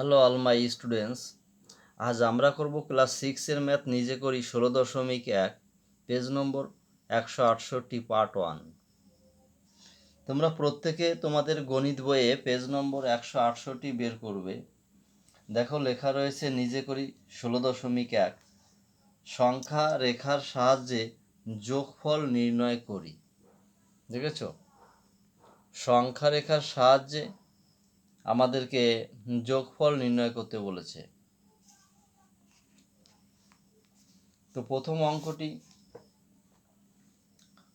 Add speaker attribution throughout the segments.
Speaker 1: Hello all my students আজ আমরা করব ক্লাস সিক্সের ম্যাথ নিজে করি ষোলো দশমিক এক পেজ নম্বর একশো আটষট্টি পার্ট ওয়ান তোমরা প্রত্যেকে তোমাদের গণিত বইয়ে পেজ নম্বর একশো আটষট্টি বের করবে। দেখো লেখা রয়েছে, নিজে করি ষোলো দশমিক এক। সংখ্যা রেখার সাহায্যে যোগফল নির্ণয় করি। দেখেছ? সংখ্যা রেখার সাহায্যে আমাদেরকে যোগফল নির্ণয় করতে বলেছে। তো প্রথম অঙ্কটি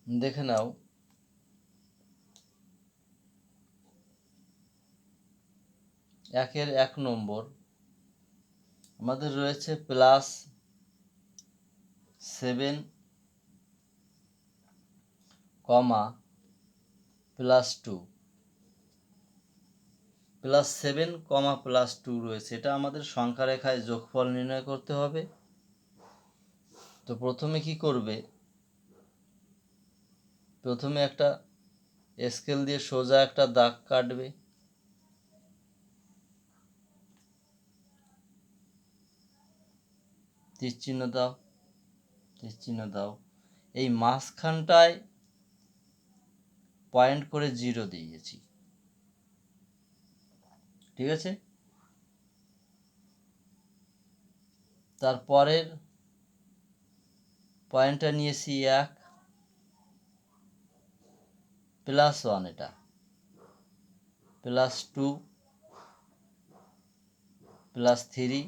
Speaker 1: দেখে নাও। একের এক নম্বর, আমাদের রয়েছে plus seven comma plus two. Plus seven comma plus two রয়েছে। এটা আমাদের সংখ্যা রেখায় যোগফল নির্ণয় করতে হবে। তো প্রথমে কি করবে? প্রথমে একটা স্কেল দিয়ে সোজা একটা দাগ কাটবে। চিহ্ন দাও চিহ্ন দাও। এই মাঝখানটায় পয়েন্ট করে জিরো দিয়েছি। ঠিক আছে? তারপরের পয়েন্টটা নিয়েছি এক প্লাস ওয়ান এটা। প্লাস টু প্লাস থ্রি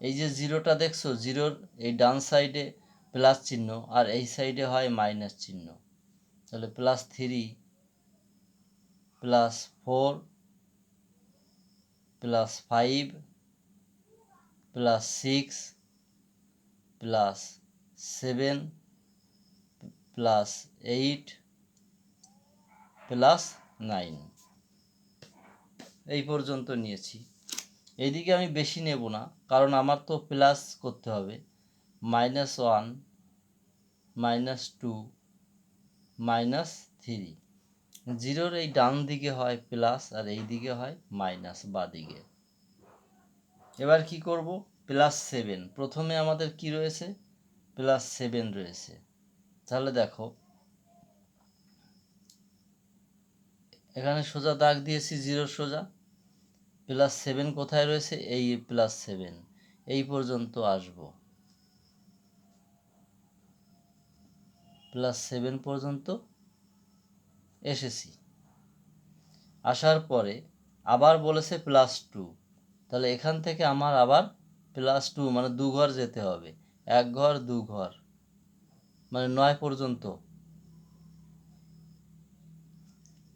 Speaker 1: এই যে জিরোটা দেখছ জিরোর এই ডান সাইডে প্লাস চিহ্ন আর এই সাইডে হয় মাইনাস চিহ্ন। তাহলে plus three plus four plus five plus six plus seven plus eight plus nine এই পর্যন্ত নিয়েছি। এইদিকে আমি বেশি নেব না, কারণ আমার তো প্লাস করতে হবে। Minus one minus two minus three জিরোর এই ডান দিকে হয় প্লাস আর এই দিকে হয় মাইনাস বা দিকে। এবার কি করব? Plus seven. প্রথমে আমাদের কি রয়েছে? প্লাস সেভেন রয়েছে। তাহলে দেখো, এখানে সোজা দাগ দিয়েছি জিরো সোজা। প্লাস সেভেন কোথায় রয়েছে? এই প্লাস সেভেন। এই পর্যন্ত আসব। প্লাস সেভেন পর্যন্ত এসেছি। আসার পরে আবার বলেছে প্লাস টু তাহলে এখান থেকে আমার আবার প্লাস টু মানে দু ঘর যেতে হবে। এক ঘর, দু ঘর। মানে নয় পর্যন্ত।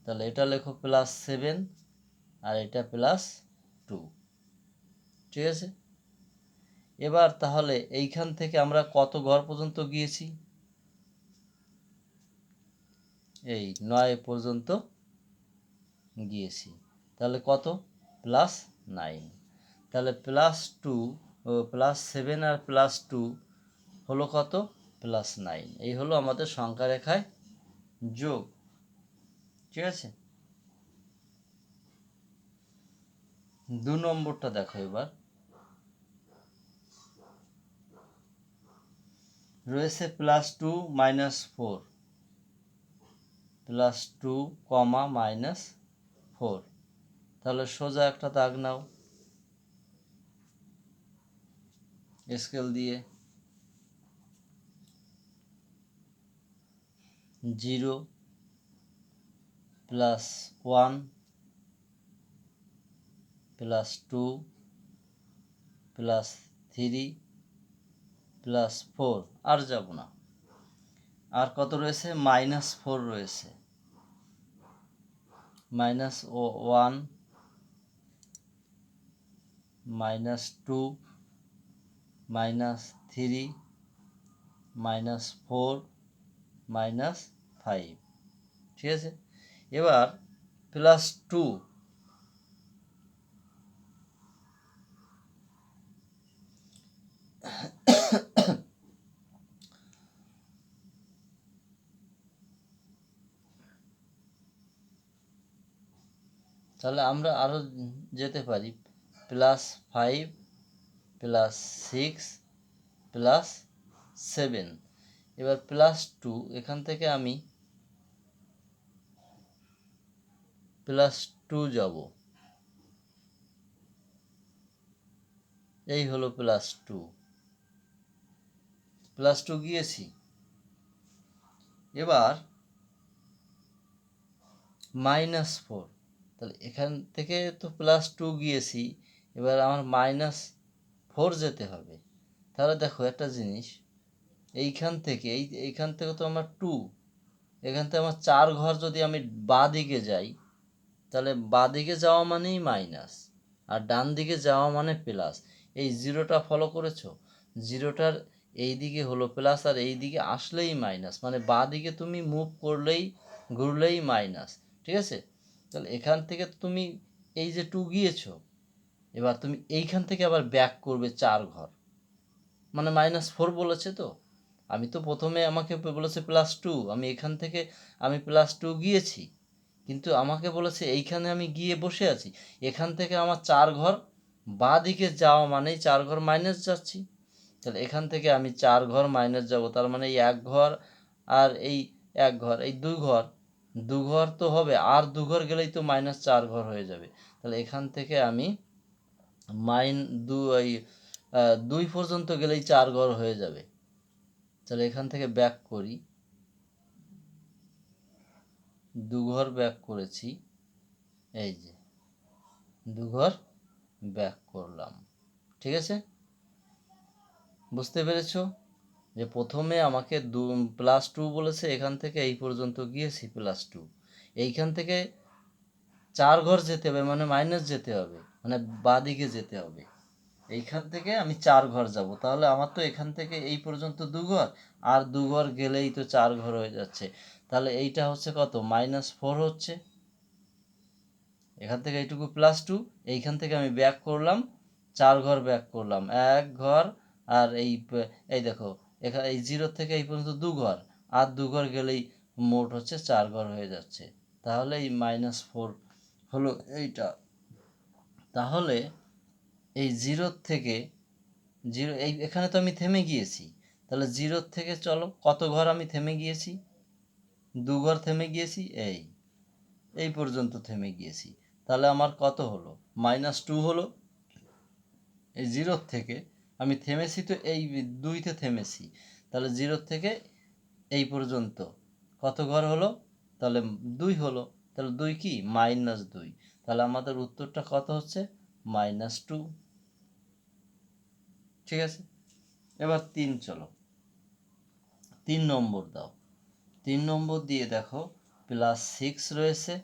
Speaker 1: তাহলে এটা লেখো প্লাস সেভেন আর এটা প্লাস টু ঠিক আছে? এবার তাহলে এইখান থেকে আমরা কত ঘর পর্যন্ত গিয়েছি? এই নয় পর্যন্ত গিয়েছি। তাহলে কত? প্লাস নাইন তাহলে প্লাস টু প্লাস সেভেন আর প্লাস টু হলো কত? প্লাস নাইন এই হলো আমাদের সংখ্যা রেখায় যোগ। ঠিক আছে? দু নম্বরটা দেখো এবার। রয়েছে plus two minus four plus two comma minus four. তাহলে সোজা একটা দাগ নাও। স্কেল দিয়ে। Zero plus one plus two plus three plus four. আর যাব না। আর কত রয়েছে? মাইনাস ফোর রয়েছে। মাইনাস ও one, minus two, minus three, minus four, minus five. ঠিক আছে? এবার প্লাস টু। তাহলে আমরা আরও যেতে পারি। Plus five plus six plus seven এবার প্লাস টু এখান থেকে আমি প্লাস টু যাব। এই হলো প্লাস টু প্লাস টু গিয়েছি। এবার মাইনাস ফোর তাহলে এখান থেকে তো প্লাস টু গিয়েছি, এবার আমার মাইনাস ফোর যেতে হবে। তাহলে দেখো একটা জিনিস, এইখান থেকে, এই, এইখান থেকে তো আমার টু এখান থেকে আমার চার ঘর যদি আমি বা দিকে যাই, তাহলে বা দিকে যাওয়া মানেই মাইনাস আর ডান দিকে যাওয়া মানে প্লাস এই জিরোটা ফলো করেছ? জিরোটার এই দিকে হলো প্লাস আর এই দিকে আসলেই মাইনাস মানে বা দিকে তুমি মুভ করলেই, ঘুরলেই মাইনাস ঠিক আছে? তাহলে এখান থেকে তুমি এই যে টু গিয়েছো, এবার তুমি এইখান থেকে আবার ব্যাক করবে চার ঘর। মানে মাইনাস ফোর বলেছে তো? আমি তো প্রথমে আমাকে বলেছে প্লাস টু আমি এখান থেকে আমি প্লাস টু গিয়েছি। কিন্তু আমাকে বলেছে এইখানে আমি গিয়ে বসে আছি। এখান থেকে আমার চার ঘর বা দিকে যাওয়া মানেই চার ঘর মাইনাস যাচ্ছি। তাহলে এখান থেকে আমি চার ঘর মাইনাস যাব, তার মানে এই এক ঘর আর এই এক ঘর, এই দুই ঘর দু ঘর তো হবে, আর দু ঘর গেলেই তো মাইনাস চার ঘর হয়ে যাবে। তাহলে এখান থেকে আমি মাইন দু, এই দুই পর্যন্ত গেলেই চার ঘর হয়ে যাবে। তাহলে এখান থেকে ব্যাক করি। দু ঘর ব্যাক করেছি। এই যে, দুঘর ব্যাক করলাম। ঠিক আছে? বুঝতে পেরেছ? যে প্রথমে আমাকে দু প্লাস টু বলেছে, এখান থেকে এই পর্যন্ত গিয়েছি প্লাস টু এইখান থেকে চার ঘর যেতে হবে মানে মাইনাস যেতে হবে মানে বাদিকে যেতে হবে। এইখান থেকে আমি চার ঘর যাব। তাহলে আমার তো এখান থেকে এই পর্যন্ত দু ঘর, আর দু ঘর গেলেই তো চার ঘর হয়ে যাচ্ছে। তাহলে এইটা হচ্ছে কত? মাইনাস ফোর হচ্ছে। এখান থেকে এইটুকু প্লাস টু এইখান থেকে আমি ব্যাক করলাম, চার ঘর ব্যাক করলাম। এক ঘর, আর এই এই দেখো এখানে এই জিরো থেকে এই পর্যন্ত দু ঘর, আর দু ঘর গেলেই মোট হচ্ছে চার ঘর হয়ে যাচ্ছে। তাহলে এই মাইনাস ফোর হলো এইটা। তাহলে এই জিরোর থেকে জিরো, এই, এখানে তো আমি থেমে গিয়েছি। তাহলে জিরোর থেকে চলো, কত ঘর আমি থেমে গিয়েছি? দু ঘর থেমে গিয়েছি, এই এই পর্যন্ত থেমে গিয়েছি। তাহলে আমার কত হলো? মাইনাস টু হলো। এই জিরোর থেকে আমি থেমেছি তো এই দুইতে থেমেছি। তাহলে জিরোর থেকে এই পর্যন্ত। কত ঘর হলো? তাহলে দুই হলো। তাহলে দুই কি? মাইনাস দুই। তাহলে আমাদের উত্তরটা কত হচ্ছে? Minus two. ঠিক আছে? এবার তিন চলো। তিন নম্বর দাও। তিন নম্বর দিয়ে দেখো, প্লাস সিক্স রয়েছে,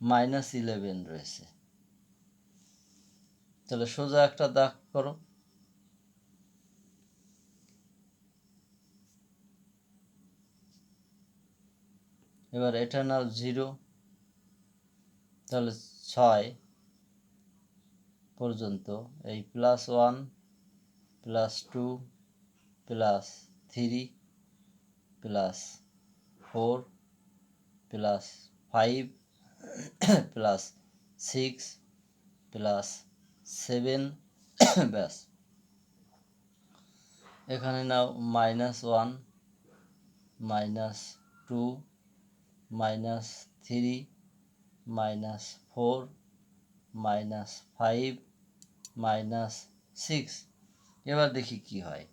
Speaker 1: মাইনাস ইলেভেন রয়েছে। তাহলে সোজা একটা দাগ করো। এবার এটা নাও জিরো তাহলে ছয় পর্যন্ত, এই plus one plus two plus three plus four plus five plus six plus seven, ব্যাস। এখানে নাও minus one minus two minus three minus four minus five minus six এবার দেখি কি হয়।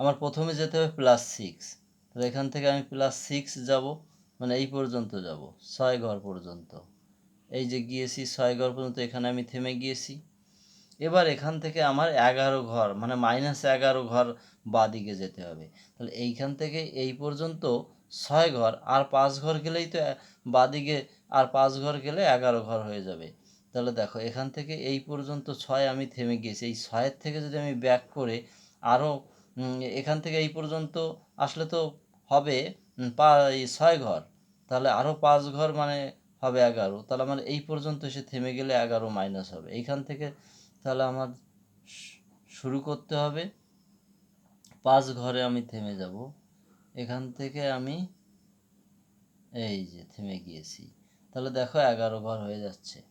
Speaker 1: আমার প্রথমে যেতে হবে প্লাস সিক্স তাহলে এখান থেকে আমি প্লাস সিক্স যাব মানে এই পর্যন্ত যাব, ছয় ঘর পর্যন্ত। এই যে গিয়েছি, ছয় ঘর পর্যন্ত এখানে আমি থেমে গিয়েছি। এবার এখান থেকে আমার এগারো ঘর মানে মাইনাস এগারো ঘর বাদিকে যেতে হবে। তাহলে এইখান থেকে এই পর্যন্ত ছয় ঘর, আর পাঁচ ঘর গেলেই তো বাদিকে, আর পাঁচ ঘর গেলে এগারো ঘর হয়ে যাবে। তাহলে দেখো, এখান থেকে এই পর্যন্ত ছয় আমি থেমে গিয়েছি। এই ছয়ের থেকে যদি আমি ব্যাক করে আরও এখান থেকে এই পর্যন্ত আসলে তো হবে পা ছয় ঘর। তাহলে আরও পাঁচ ঘর মানে হবে এগারো। তাহলে আমার এই পর্যন্ত এসে থেমে গেলে এগারো মাইনাস হবে। এইখান থেকে তাহলে আমার শুরু করতে হবে। পাঁচ ঘরে আমি থেমে যাব। এখান থেকে আমি এই যে থেমে গিয়েছি। তাহলে দেখো এগারো ঘর হয়ে যাচ্ছে।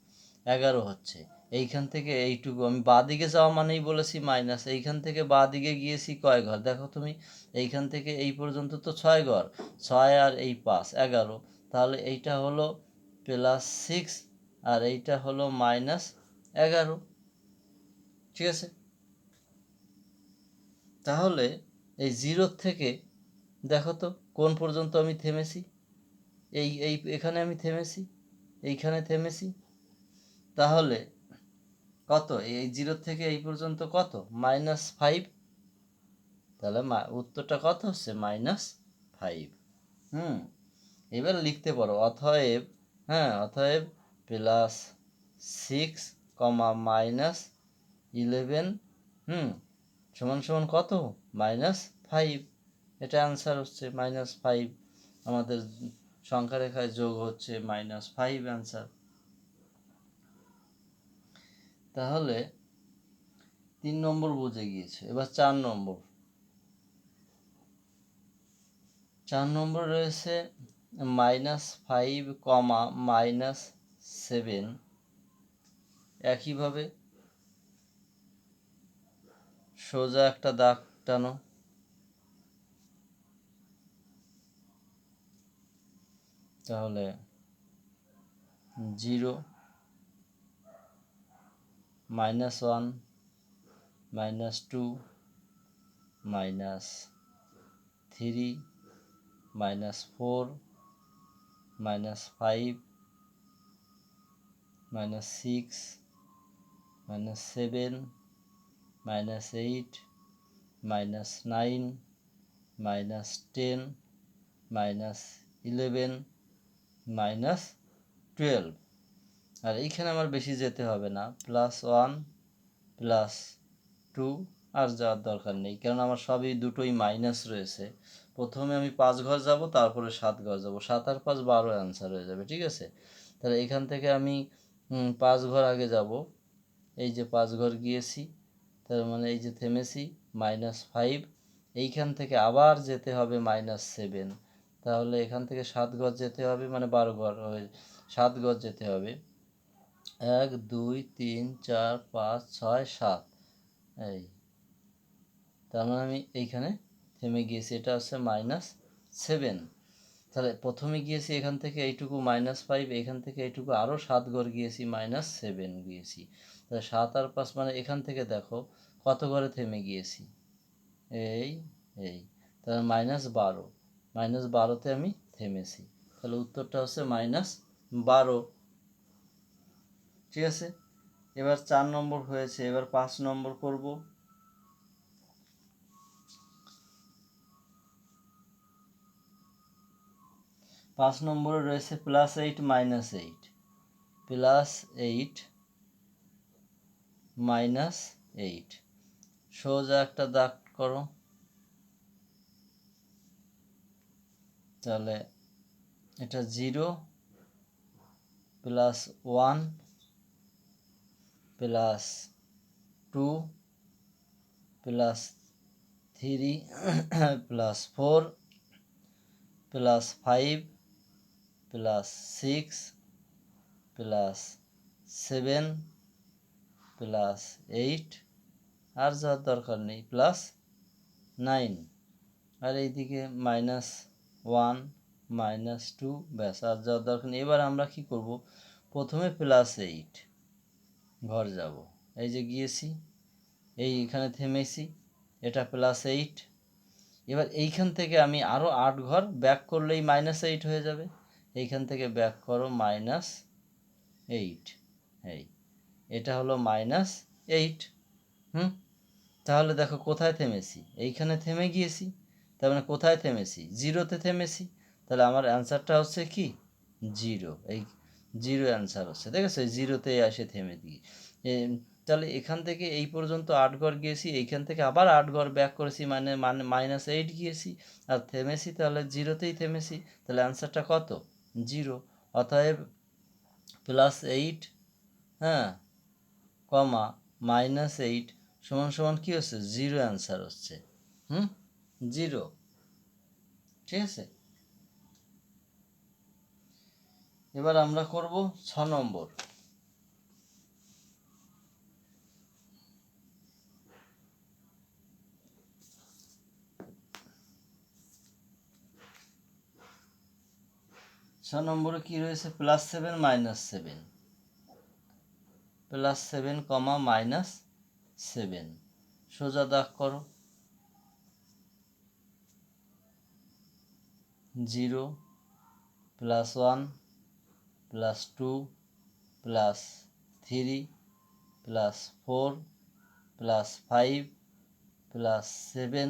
Speaker 1: এগারো হচ্ছে। এইখান থেকে এইটুকু আমি বা দিকে যাওয়া মানেই বলেছি মাইনাস। এইখান থেকে বা দিকে গিয়েছি কয় ঘর? দেখো তুমি, এইখান থেকে এই পর্যন্ত তো ছয় ঘর। ছয় আর এই পাঁচ, এগারো। তাহলে এইটা হলো প্লাস সিক্স আর এইটা হলো মাইনাস এগারো। ঠিক আছে? তাহলে এই জিরোর থেকে, দেখো তো, কোন পর্যন্ত আমি থেমেছি? এই এই, এখানে আমি থেমেছি, এইখানে থেমেছি। তাহলে কত? এই জিরো থেকে এই পর্যন্ত কত? মাইনাস ফাইভ তাহলে উত্তরটা কত হচ্ছে? মাইনাস ফাইভ হুম, এবার লিখতে পারো অথয়েব হ্যাঁ অথয়েব plus six comma minus eleven হুম, সমান সমান কত? মাইনাস ফাইভ এটা অ্যান্সার হচ্ছে মাইনাস ফাইভ আমাদের সংখ্যা রেখায় যোগ হচ্ছে মাইনাস ফাইভ অ্যান্সার তাহলে তিন নম্বর বুঝে গিয়েছে। এবার চার নম্বর। চার নম্বর রয়েছে minus five comma minus seven একইভাবে সোজা একটা দাগ টানো। তাহলে zero minus one minus two minus three minus four minus five minus six minus seven minus eight minus nine minus ten minus eleven minus twelve আর এইখানে আমার বেশি যেতে হবে না। প্লাস ওয়ান প্লাস টু আর যাওয়ার দরকার নেই। কারণ আমার সবই দুটোই মাইনাস রয়েছে। প্রথমে আমি পাঁচ ঘর যাব, তারপরে সাত ঘর যাব। সাত আর পাঁচ বারো অ্যান্সার হয়ে যাবে, ঠিক আছে? তাহলে এখান থেকে আমি পাঁচ ঘর আগে যাব। এই যে পাঁচ ঘর গিয়েছি তার মানে এই যে থেমেছি মাইনাস ফাইভ এইখান থেকে আবার যেতে হবে মাইনাস সেভেন তাহলে এখান থেকে সাত গজ যেতে হবে মানে বারো ঘর সাত গজ যেতে হবে। এক, দুই, তিন, চার, পাঁচ, ছয়, সাত। এই, তার মানে আমি এইখানে থেমে গিয়েছি, এটা হচ্ছে মাইনাস সেভেন তাহলে প্রথমে গিয়েছি এখান থেকে এইটুকু মাইনাস ফাইভ এখান থেকে এইটুকু আরও সাত ঘর গিয়েছি মাইনাস সেভেন গিয়েছি। সাত আর পাঁচ মানে এখান থেকে দেখো, কত ঘরে থেমে গিয়েছি? এই এই। তাহলে মাইনাস বারো। মাইনাস বারোতে আমি থেমেছি। তাহলে উত্তরটা হচ্ছে মাইনাস বারো। ঠিক আছে? এবার চার নম্বর হয়েছে, এবার পাঁচ নম্বর করব। পাঁচ নম্বরে রয়েছে plus eight minus eight plus eight minus eight. সোজা একটা দাগ করো। তাহলে এটা zero plus one plus two plus three plus four plus five plus six plus seven plus eight আর যাওয়ার দরকার নেই প্লাস নাইন আর এইদিকে মাইনাস ওয়ান মাইনাস টু ব্যাস, আর যাওয়ার দরকার নেই। এবার আমরা কি করব? প্রথমে প্লাস এইট ঘর যাব। এই যে গিয়েছি, এই এখানে থেমেছি, এটা প্লাস এইট এবার এইখান থেকে আমি আরও আট ঘর ব্যাক করলেই মাইনাস এইট হয়ে যাবে। এইখান থেকে ব্যাক করো মাইনাস এইট এই। এটা হলো মাইনাস এইট হুম? তাহলে দেখো কোথায় থেমেছি? এইখানে থেমে গিয়েছি, তার মানে কোথায় থেমেছি? জিরোতে থেমেছি, তাহলে আমার অ্যান্সারটা হচ্ছে কি? জিরো এই জিরো অ্যান্সার হচ্ছে দেখেছ জিরোতে আসে থেমে দিই তাহলে এখান থেকে এই পর্যন্ত আট ঘর গিয়েছি, এইখান থেকে আবার আট ঘর ব্যাক করেছি মানে মানে মাইনাস এইট গিয়েছি, আর থেমেছি তাহলে জিরোতেই থেমেছি, তাহলে অ্যান্সারটা কত? জিরো অতএব প্লাস এইট হ্যাঁ? কমা মাইনাস এইট সমান সমান কী হচ্ছে? জিরো অ্যান্সার হচ্ছে। হুম? জিরো। ঠিক আছে? এবার আমরা করব ছ নম্বর। ছ নম্বরে কী রয়েছে? Plus seven minus seven plus seven comma minus seven. সোজা দাগ করো। Zero plus one plus two plus three plus four plus five plus seven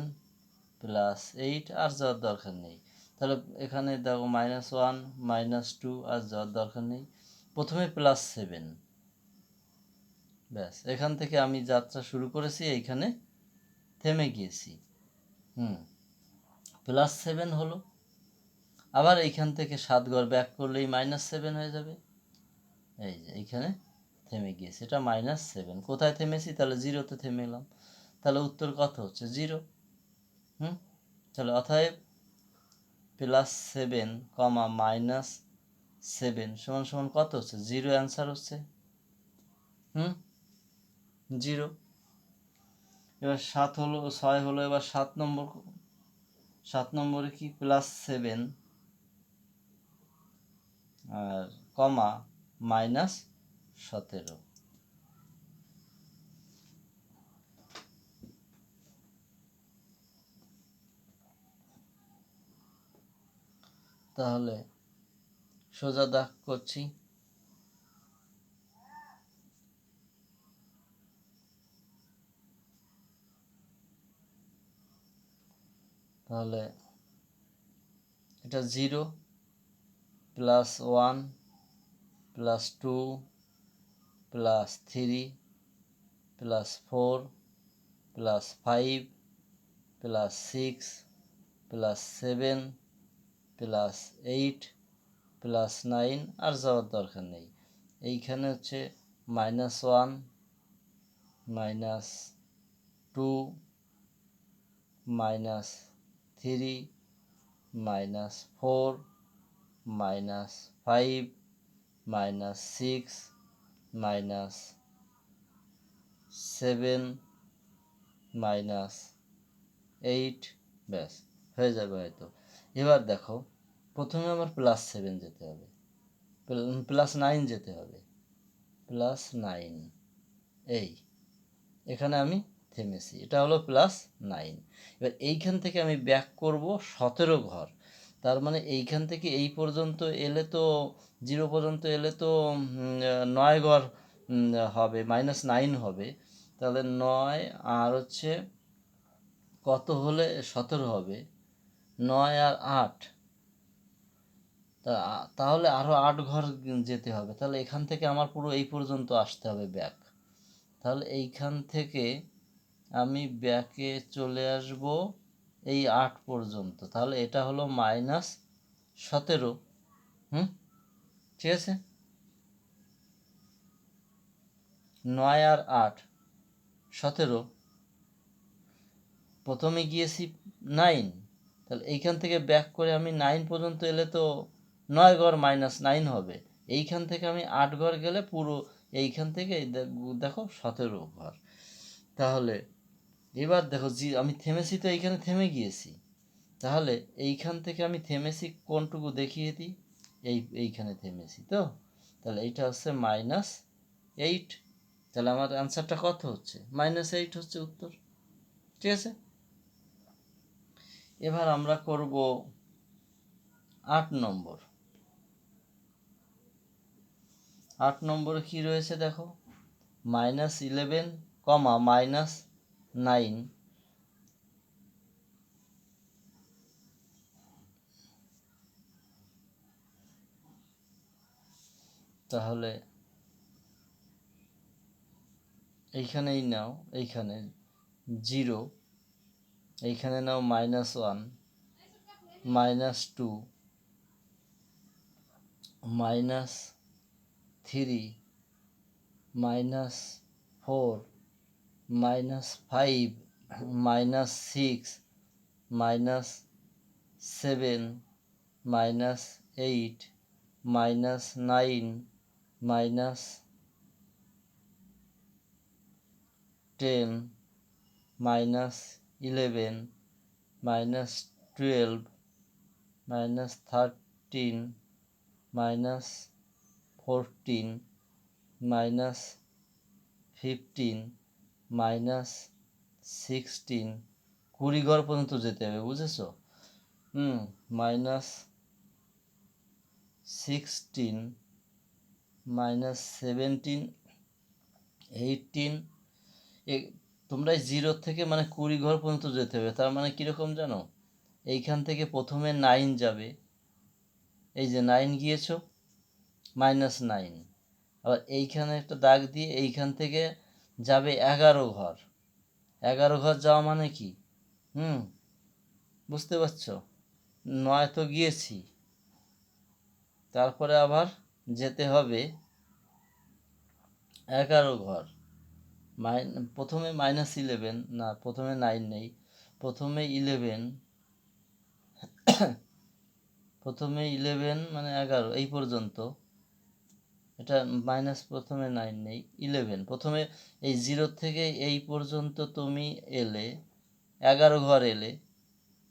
Speaker 1: plus eight আর যাওয়ার দরকার নেই। তাহলে এখানে দেখো মাইনাস ওয়ান, মাইনাস টু আর যাওয়ার দরকার নেই। প্রথমে প্লাস সেভেন। ব্যাস, এখান থেকে আমি যাত্রা শুরু করেছি, এইখানে থেমে গিয়েছি। হুম প্লাস সেভেন হলো। আবার এইখান থেকে সাত ঘর ব্যাক করলেই মাইনাস সেভেন হয়ে যাবে। এই যে, এইখানে থেমে গিয়েছে, এটা মাইনাস সেভেন কোথায় থেমেছি? তাহলে জিরোতে থেমে এলাম। তাহলে উত্তর কত হচ্ছে? জিরো হুম, তাহলে অতএব plus seven comma minus seven সমান সমান কত হচ্ছে? জিরো অ্যান্সার হচ্ছে। হুম জিরো। এবার সাত হলো, ছয় হলো, এবার সাত নম্বর সাত নম্বরে কি? প্লাস সেভেন আর কমা মাইনাস সতেরো। তাহলে সোজা দাগ করছি। তাহলে এটা zero plus one plus two plus three plus four plus five plus six plus seven plus eight plus nine আর যাওয়ার দরকার নেই। এইখানে হচ্ছে minus one minus two minus three minus four minus five minus six minus seven minus eight ব্যাস, হয়ে যাবে হয়তো। এবার দেখো, প্রথমে আমার প্লাস সেভেন যেতে হবে। প্লাস নাইন যেতে হবে। প্লাস নাইন এই। এখানে আমি থেমেছি এটা হলো প্লাস নাইন এবার এইখান থেকে আমি ব্যাক করব সতেরো ঘর। তার মানে এইখান থেকে এই পর্যন্ত এলে তো জিরো পর্যন্ত এলে তো নয় ঘর হবে মাইনাস নাইন হবে। তাহলে নয় আর হচ্ছে কত হলে সতেরো হবে? নয় আর আট। তাহলে আরও আট ঘর যেতে হবে। তাহলে এখান থেকে আমার পুরো এই পর্যন্ত আসতে হবে ব্যাক তাহলে এইখান থেকে আমি ব্যাকে চলে আসব এই আট পর্যন্ত। তাহলে এটা হলো মাইনাস সতেরো। হুম? ঠিক আছে? নয় আর আট, সতেরো। প্রথমে গিয়েছি নাইন। তাহলে এইখান থেকে ব্যাক করে আমি নাইন পর্যন্ত এলে তো নয় ঘর মাইনাস নাইন হবে। এইখান থেকে আমি আট ঘর গেলে পুরো এইখান থেকে দেখো সতেরো ঘর তাহলে এবার দেখো জি, আমি থেমেছি তো এইখানে থেমে গিয়েছি। তাহলে এইখান থেকে আমি থেমেছি কোনটুকু দেখিয়ে দিই? এই, এইখানে থেমেছি তো? তাহলে এইটা হচ্ছে মাইনাস এইট তাহলে আমার অ্যান্সারটা কত হচ্ছে? মাইনাস এইট হচ্ছে উত্তর। ঠিক আছে? এবার আমরা করব আট নম্বর। আট নম্বরে কি রয়েছে দেখো? Minus eleven comma minus nine. তাহলে এইখানেই নাও, এইখানে জিরো, এইখানে নাও minus one, minus two, minus three, minus four minus five minus six minus seven minus eight minus nine minus ten minus eleven minus twelve minus thirteen minus fourteen minus fifteen minus sixteen কুড়ি ঘর পর্যন্ত যেতে হবে, বুঝেছ? হুম, minus sixteen minus seventeen eighteen তোমরা zero থেকে মানে কুড়ি ঘর পর্যন্ত যেতে হবে, তার মানে কীরকম জানো? এইখান থেকে প্রথমে নাইন যাবে, এই যে নাইন গিয়েছো, মাইনাস নাইন। আবার এইখানে একটা দাগ দিয়ে এইখান থেকে যাবে এগারো ঘর। এগারো ঘর যাওয়া মানে কি? হুম, বুঝতে পারছ? নয় তো গিয়েছি। তারপরে আবার যেতে হবে এগারো ঘর। মাইন, প্রথমে মাইনাস ইলেভেন না, প্রথমে নাইন নেই। প্রথমে ইলেভেন প্রথমে ইলেভেন মানে এগারো, এই পর্যন্ত। এটা মাইনাস প্রথমে নাইন নেই ইলেভেন প্রথমে এই জিরো থেকে এই পর্যন্ত তুমি এলে, এগারো ঘর এলে,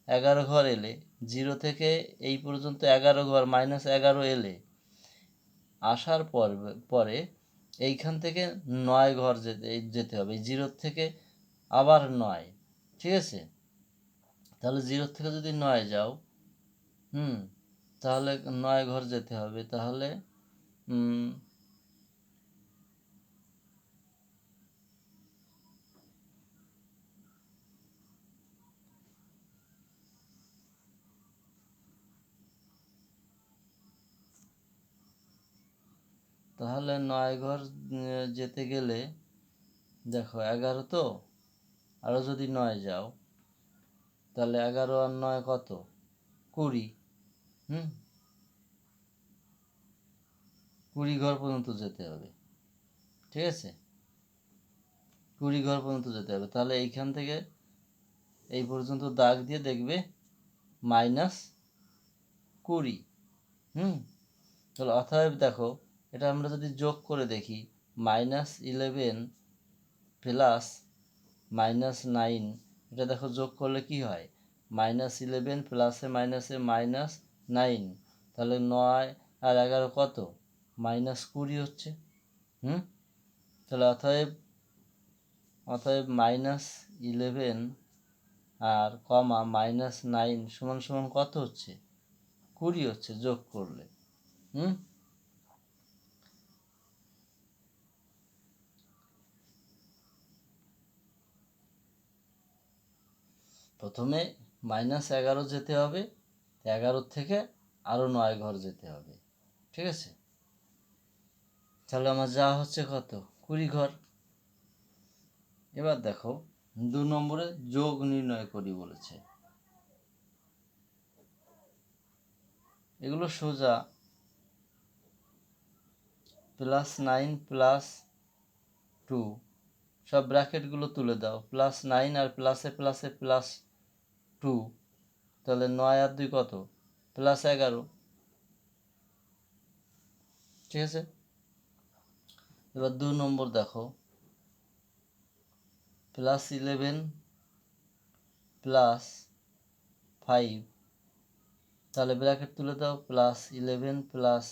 Speaker 1: এগারো ঘর এলে জিরো থেকে এই পর্যন্ত এগারো ঘর মাইনাস এগারো এলে, আসার পর, পরে এইখান থেকে নয় ঘর যেতে যেতে হবে। জিরো থেকে আবার নয়, ঠিক আছে? তাহলে জিরো থেকে যদি নয় যাও, হুম, তাহলে নয় ঘর যেতে হবে। তাহলে তাহলে নয় ঘর যেতে গেলে, দেখো, এগারো তো আরও যদি নয় যাও, তাহলে এগারো আর নয় কত? কুড়ি, হুম? কুড়ি ঘর পর্যন্ত যেতে হবে। ঠিক আছে? কুড়ি ঘর পর্যন্ত যেতে হবে। তাহলে এইখান থেকে এই পর্যন্ত দাগ দিয়ে দেখবে মাইনাস কুড়ি। হুম? তাহলে অতএব দেখো, এটা আমরা যদি যোগ করে দেখি, minus eleven plus minus nine, এটা দেখো যোগ করলে কি হয়? মাইনাস ইলেভেন প্লাসে মাইনাসে মাইনাস নাইন, তাহলে নয় আর এগারো কত? মাইনাস কুড়ি হচ্ছে, হুম? তাহলে অতএব অতএব মাইনাস ইলেভেন আর কমা মাইনাস নাইন সমান সমান কত হচ্ছে? কুড়ি হচ্ছে যোগ করলে, হুম? প্রথমে মাইনাস এগারো যেতে হবে এগারো থেকে আরও নয় ঘর যেতে হবে, ঠিক আছে? তাহলে আমার যা হচ্ছে কত? কুড়ি ঘর। এবার দেখো, দু নম্বরে যোগ নির্ণয় করি বলেছে। এগুলো সোজা। Plus nine, plus two. সব ব্র্যাকেটগুলো তুলে দাও। প্লাস নাইন আর প্লাসে প্লাসে প্লাস টু। তাহলে নয় আর দুই কত? প্লাস এগারো। ঠিক আছে? এবার দু নম্বর দেখো। প্লাস ইলেভেন প্লাস ফাইভ তাহলে ব্র্যাকেট তুলে দাও প্লাস ইলেভেন প্লাস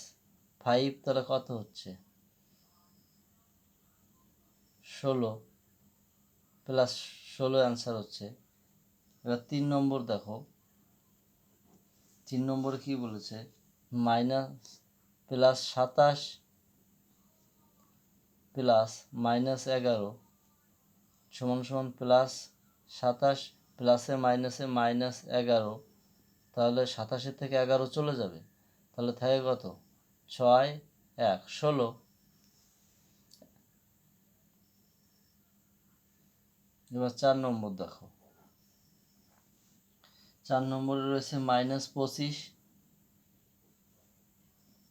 Speaker 1: ফাইভ তাহলে কত হচ্ছে? ষোলো। প্লাস ষোলো অ্যান্সার হচ্ছে। এবার তিন নম্বর দেখো। তিন নম্বরে কি বলেছে? মাইনাস প্লাস সাতাশ প্লাস মাইনাস এগারো সমান সমান প্লাস সাতাশ প্লাসে মাইনাসে মাইনাস এগারো, তাহলে সাতাশের থেকে এগারো চলে যাবে। তাহলে থাকে কত? ছয়, এক, ষোলো। এবার চার নম্বর দেখো। চার নম্বরে রয়েছে মাইনাস পঁচিশ,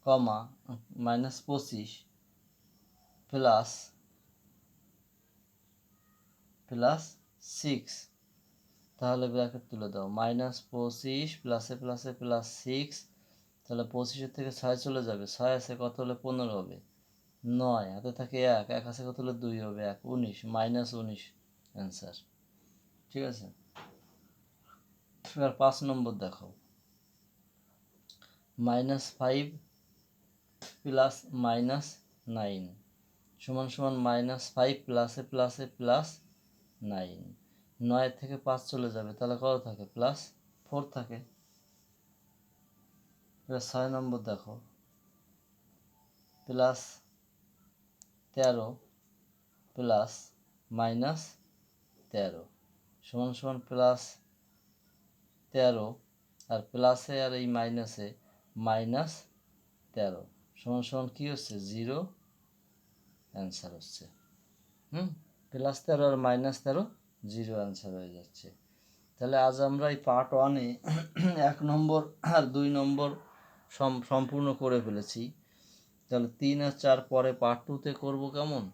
Speaker 1: কমা, মাইনাস পঁচিশ। প্লাস প্লাস সিক্স তাহলে ব্র্যাকেট তুলে দাও। মাইনাস পঁচিশ প্লাসে প্লাসে প্লাস সিক্স তাহলে পঁচিশের থেকে ছয় চলে যাবে। ছয় আছে কত হলে পনেরো হবে? নয়। হাতে থাকে এক। এক আছে কত হলে দুই হবে? এক। উনিশ। মাইনাস উনিশ অ্যান্সার ঠিক আছে? এবার পাঁচ নম্বর দেখো। Minus five plus minus nine সমান সমান মাইনাস ফাইভ প্লাসে প্লাসে প্লাস নাইন নয় থেকে পাঁচ চলে যাবে, তাহলে কত থাকে? প্লাস ফোর থাকে। ছয় নম্বর দেখো। প্লাস তেরো প্লাস মাইনাস তেরো। সমান সমান প্লাস তেরো আর প্লাসে আর এই মাইনাসে মাইনাস তেরো। সমান সমান কী হচ্ছে? জিরো অ্যান্সার হচ্ছে। হুম? প্লাস তেরো আর মাইনাস তেরো জিরো অ্যান্সার হয়ে যাচ্ছে। তাহলে আজ আমরা এই পার্ট ওয়ানে এক নম্বর আর দুই নম্বর সম, সম্পূর্ণ করে ফেলেছি। তাহলে তিন আর চার পরে পার্ট টুতে করব কেমন?